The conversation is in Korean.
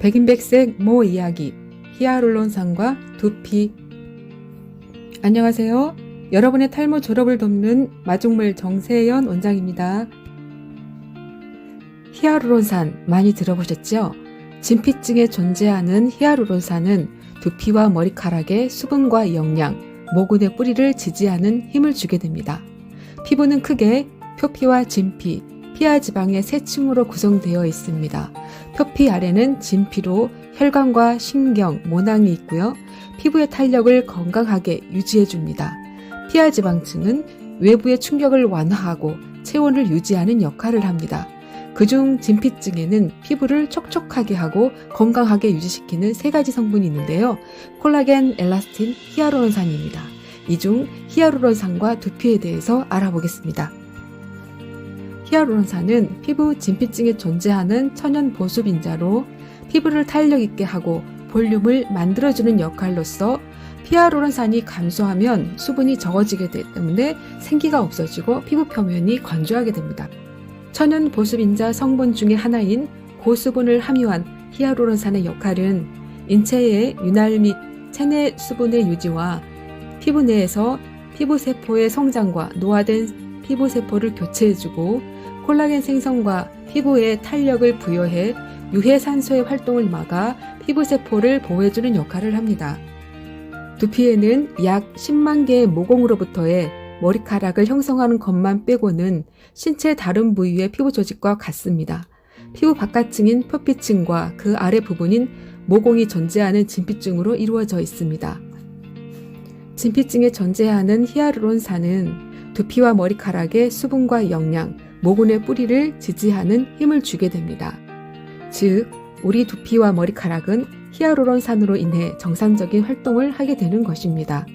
백인백색 모 이야기 히아룰론산과 두피 안녕하세요. 여러분의 탈모 졸업을 돕는 마중물 정세연 원장입니다. 히아루론산 많이 들어보셨죠? 진피증에 존재하는 히아루론산은 두피와 머리카락의 수분과 영양, 모근의 뿌리를 지지하는 힘을 주게 됩니다. 피부는 크게 표피와 진피, 피하 지방의 세 층으로 구성되어 있습니다. 표피 아래는 진피로 혈관과 신경, 모낭이 있고요. 피부의 탄력을 건강하게 유지해 줍니다. 피하 지방층은 외부의 충격을 완화하고 체온을 유지하는 역할을 합니다. 그중 진피증에는 피부를 촉촉하게 하고 건강하게 유지시키는 세 가지 성분이 있는데요. 콜라겐, 엘라스틴, 히아루론산입니다. 이 중 히아루론산과 두피에 대해서 알아보겠습니다. 히아루론산은 피부 진피증에 존재하는 천연 보습 인자로 피부를 탄력 있게 하고 볼륨을 만들어주는 역할로서 히아루론산이 감소하면 수분이 적어지게 되기 때문에 생기가 없어지고 피부 표면이 건조하게 됩니다. 천연 보습 인자 성분 중의 하나인 고수분을 함유한 히아루론산의 역할은 인체의 윤활 및 체내 수분의 유지와 피부 내에서 피부 세포의 성장과 노화된 피부 세포를 교체해주고 콜라겐 생성과 피부에 탄력을 부여해 유해산소의 활동을 막아 피부 세포를 보호해주는 역할을 합니다. 두피에는 약 10만 개의 모공으로부터의 머리카락을 형성하는 것만 빼고는 신체 다른 부위의 피부 조직과 같습니다. 피부 바깥층인 표피층과 그 아래 부분인 모공이 존재하는 진피층으로 이루어져 있습니다. 진피층에 존재하는 히아루론산은 두피와 머리카락의 수분과 영양, 모근의 뿌리를 지지하는 힘을 주게 됩니다. 즉, 우리 두피와 머리카락은 히아루론산으로 인해 정상적인 활동을 하게 되는 것입니다.